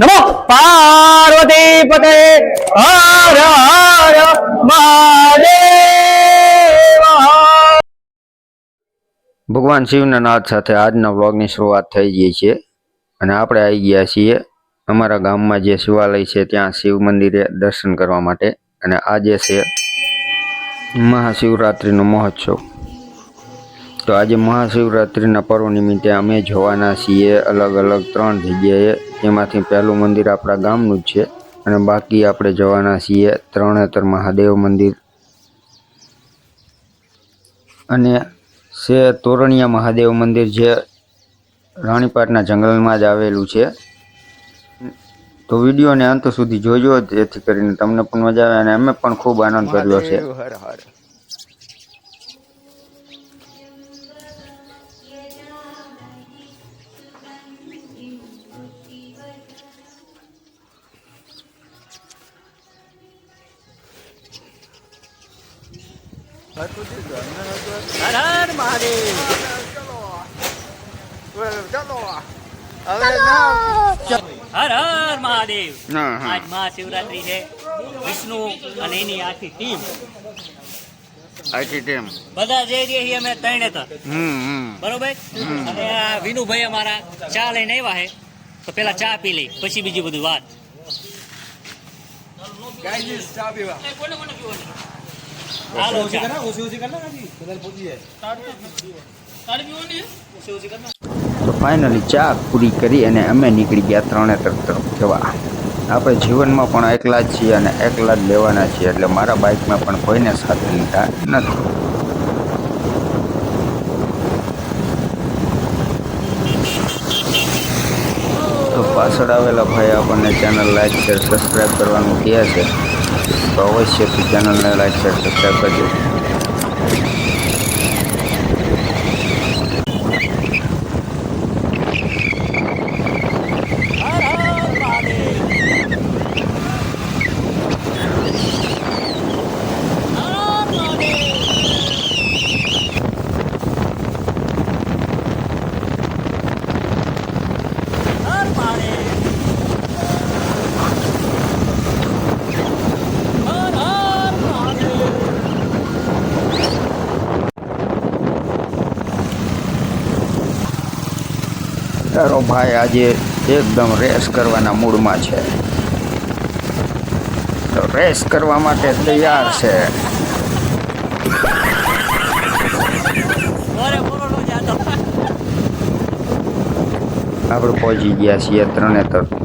નમો પાર્વતી પતે હર હર મહાદેવ. ભગવાન શિવના નાદ સાથે આજના વ્લોગની શરૂઆત થઈ ગઈ છે. અને આપણે આવી ગયા છીએ અમારા ગામમાં જે શિવાલય છે, ત્યાં શિવ મંદિરે દર્શન કરવા માટે. અને આજે છે, મહાશિવરાત્રિનો મહોત્સવ. તો આજે મહાશિવરાત્રિના પર્વ નિમિત્તે અમે જોવાના છીએ અલગ અલગ ત્રણ જગ્યાએ. એમાંથી પહેલું મંદિર આપણા ગામનું જ છે અને બાકી આપણે જવાના છીએ ત્રણેતર મહાદેવ મંદિર. અને છે તોરણિયા મહાદેવ મંદિર જે રાણીપાટના જંગલમાં જ આવેલું છે. તો વિડીયોને અંત સુધી જોજો, જેથી કરીને તમને પણ મજા આવે અને અમે પણ ખૂબ આનંદ કર્યો છે. હર હર મહાદેવ. હર હર મહાદેવ. હા હા. આજ મહાશિવરાત્રી છે. વિષ્ણુ અને એની આખી ટીમ આખી ટીમ બધા જઈ રહ્યા છીએ અમે ત્રણે તર હમ હમ. બરોબર? અને આ વિનુભાઈ અમારા ચા લઈને આવ્યા છે. તો પેલા ચા પી લઈ પછી બીજી બધી વાત. હાલો. તો ફાઇનલી ચા પૂરી કરી અને અમે નીકળી ગયા ત્રણેતર તરફ જવા. આપણે જીવનમાં પણ એકલા જ છીએ અને એકલા જ લેવાના છીએ એટલે મારા બાઇકમાં પણ કોઈને સાથે લીધા નથી. તો પાછળ આવેલા ભાઈ આપણને ચેનલ લાઈક શેર સબસ્ક્રાઈબ કરવાનું કહે છે. તો અવશ્યથી ચેનલને લાઈક શેર સબસ્ક્રાઈબ કરજો હર હર મહાદેવ હર મહાદેવ હર મહાદેવ હર હર મહાદેવ તારો ભાઈ આજે એકદમ રેસ કરવાના મૂડમાં છે. તો રેસ કરવા માટે તૈયાર છે. આપણે પહોંચી ગયા છીએ ત્રણેતર.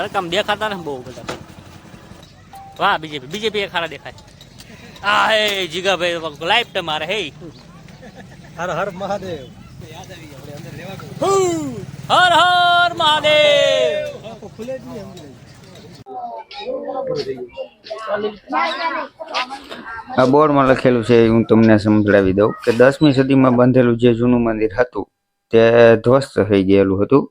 તરકમ દેખાતા ને બહુ બધા. વાહ બીજેપી બીજેપી એ ખારા દેખાય. આ હે જીગાભાઈ લાઈફ તમારે હે. હર હર મહાદેવ. હર હર મહાદેવ. ખુલે જ નહીં આ બોર્ડમાં લખેલું છે હું તમને સમજાવી દઉં કે દસમી સદીમાં બાંધેલું જે જૂનું મંદિર હતું તે ધ્વસ્ત થઈ ગયેલું હતું.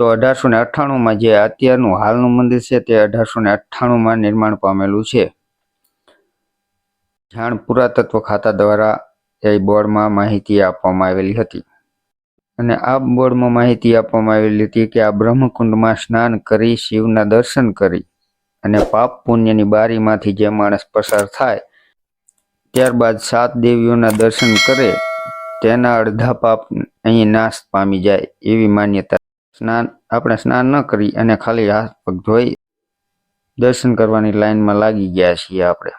તો અઢારસો ને અઠ્ઠાણુંમાં જે અત્યારનું હાલનું મંદિર છે તે અઢારસો ને અઠ્ઠાણુંમાં નિર્માણ પામેલું છે. જાણ પુરાતત્વ ખાતા દ્વારા એ બોર્ડમાં માહિતી આપવામાં આવેલી હતી. અને આ બોર્ડમાં માહિતી આપવામાં આવેલી હતી કે આ બ્રહ્મકુંડમાં સ્નાન કરી, શિવના દર્શન કરી અને પાપ પુણ્યની બારીમાંથી જે માણસ પસાર થાય, ત્યારબાદ સાત દેવીઓના દર્શન કરે, તેના અડધા પાપ અહીં નાશ પામી જાય એવી માન્યતા સ્નાન, આપણે સ્નાન ન કરી અને ખાલી હાથ પગ ધોઈ દર્શન કરવાની લાઈનમાં લાગી ગયા છીએ આપણે.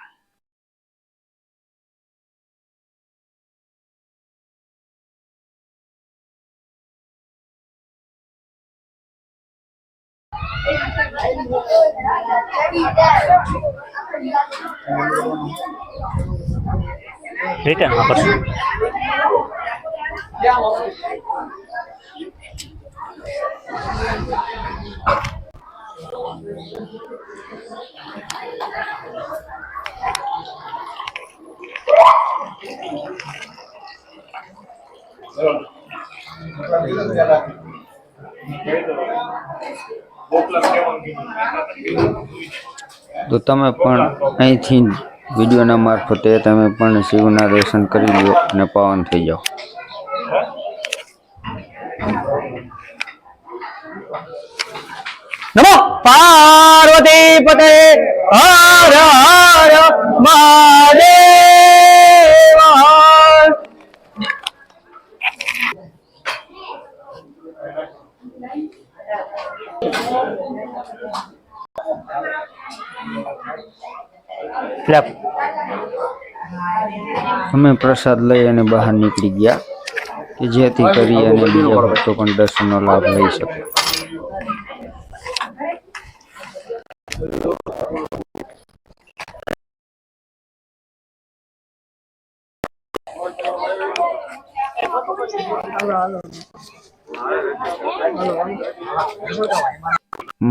વાપરશું તો તમે પણ અહીંથી વિડીયોના મારફતે તમે પણ શિવના દર્શન કરી લો અને પાવન થઈ જાઓ. નમો પાર્વતી પતે હર હર મહાદેવ અમે પ્રસાદ લઈ અને બહાર નીકળી ગયા. કે જેથી કરી અને બીજા ભક્તો પણ દર્શનનો લાભ લઈ શકે.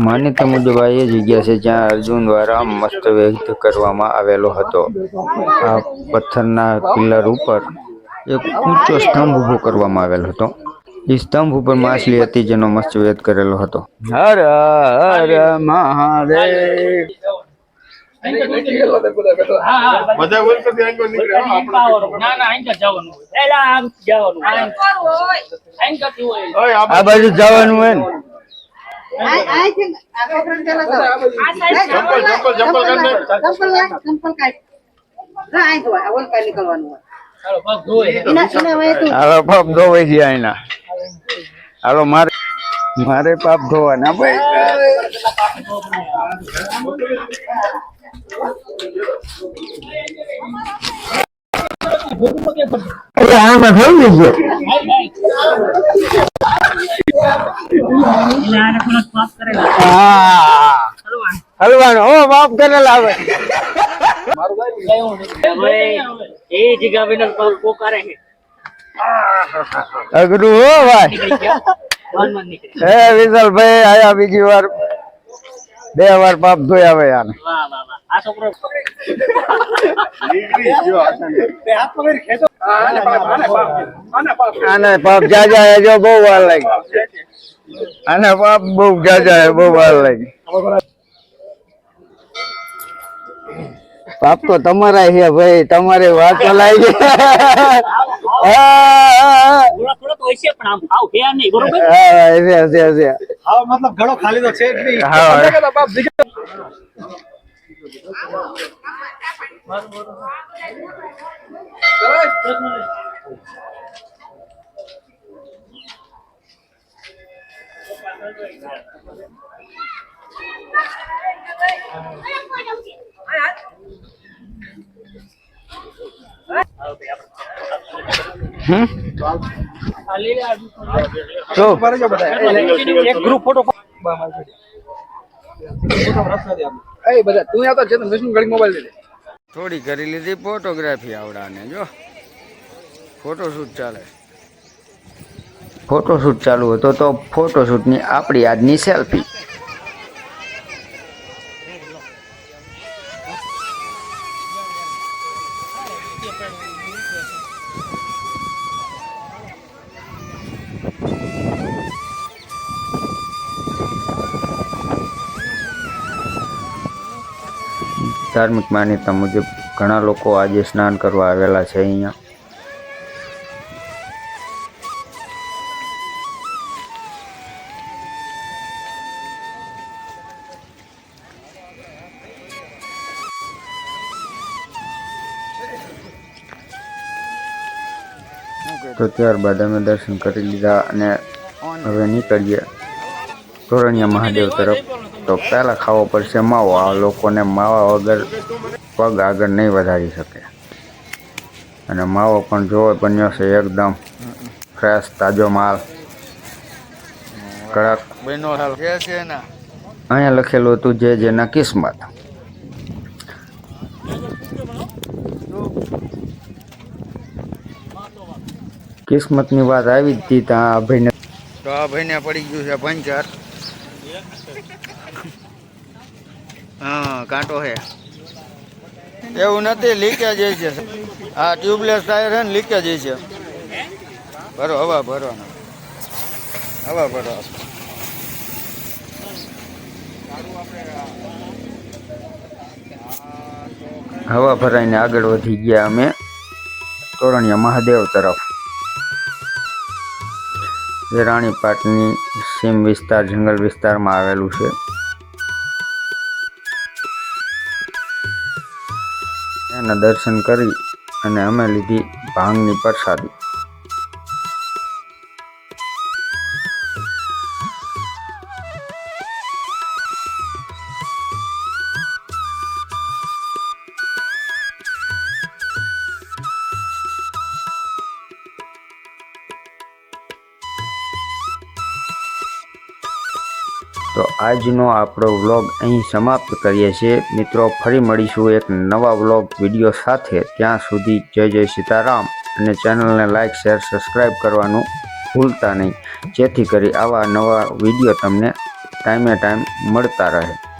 માન્યતા મુજબ આ એ જગ્યા છે જ્યાં અર્જુન દ્વારા મસ્ત વ્યક્ત કરવામાં આવેલો હતો. આ પથ્થરના પિલર ઉપર એક ઊંચો સ્તંભ ઊભો કરવામાં આવેલો હતો. એ સ્તંભ ઉપર માછલી હતી જેનો મસ્ત વેદ કરેલો હતો. હર હર મહાદેવ. બધા થી આપણે ના ના જવાનું એલા આમ જવાનું અહીં કરતી હોય. આ આ બાજુ જવાનું હોય ને. જંપલ જંપલ જંપલ કરી દે. હાલો પાપ ધોવાઈ ગયા એના. હાલો મારે મારે પાપ ધોવાના. ભાઈ. આમાં થઈ ગયું હલવાનો. ઓ માફ કરેલા આવે એ જગ્યા વિનર પોકારે છે અગડું હો ભાઈ. હે વિશાલભાઈ આયા બીજી વાર. બે વાર પાપ ધોયા આને વાહ આ છોકરો. આને પાપ જાજા હે જો બહુ વાર લાગી. આને પાપ બહુ જાજા હે બહુ વાર લાગી. પાપ તો તમારા છે ભાઈ તમારે વાત ચલાવી હા થોડા તો હશે પણ આમ ભાવ છે નહીં છે છે છે હા મતલબ ઘણો ખાલી તો છે જ નહીં હા હમ તો એક ગ્રુપ થોડી કરી લીધી ફોટોગ્રાફી આવડાને જો. ફોટોશૂટ ચાલે. ફોટોશૂટ ચાલુ હતો તો ફોટોશૂટની આપણી આજની સેલ્ફી ધાર્મિક માન્યતા મુજબ ઘણા લોકો આજે સ્નાન કરવા આવેલા છે અહીંયા. તો ત્યારબાદ અમે દર્શન કરી લીધા અને હવે નીકળીએ ધોરણિયા મહાદેવ તરફ. તો પહેલા ખાવો પડશે માવો. આ લોકોને માવા વગર પગ આગળ નહીં વધારી શકે. અને માવો પણ જોવો બન્યો છે એકદમ ફ્રેશ તાજો માલ. કડક. અહીંયા લખેલું હતું જે જેના કિસ્મત. કિસ્મતની વાત આવી જ હતી ત્યાં આ ભાઈને. તો આ ભાઈને પડી ગયું છે પંચર. હા, કાંટો છે. એવું નથી લીકેજ છે. આ ટ્યુબલેસ ટાયર છે ને લીકેજ છે. ભરો, હવા ભરવાનો. હવા ભરો હવા ભરાઈને આગળ વધી ગયા અમે. તોરણિયા મહાદેવ તરફ. રાણીપાટની સીમ વિસ્તાર, જંગલ વિસ્તારમાં આવેલું છે. એના દર્શન કરી અને અમે લીધી ભાંગની પ્રસાદી. તો આજનો આપણો વ્લોગ અહીં સમાપ્ત કરીએ છીએ. મિત્રો, ફરી મળીશું એક નવા વ્લોગ વીડિયો સાથે. ત્યાં સુધી જય જય સીતારામ અને ચેનલને લાઇક શેર સબસ્ક્રાઈબ કરવાનું ભૂલતા નહીં. જેથી કરી આવા નવા વીડિયો તમને ટાઈમે ટાઈમ મળતા રહે.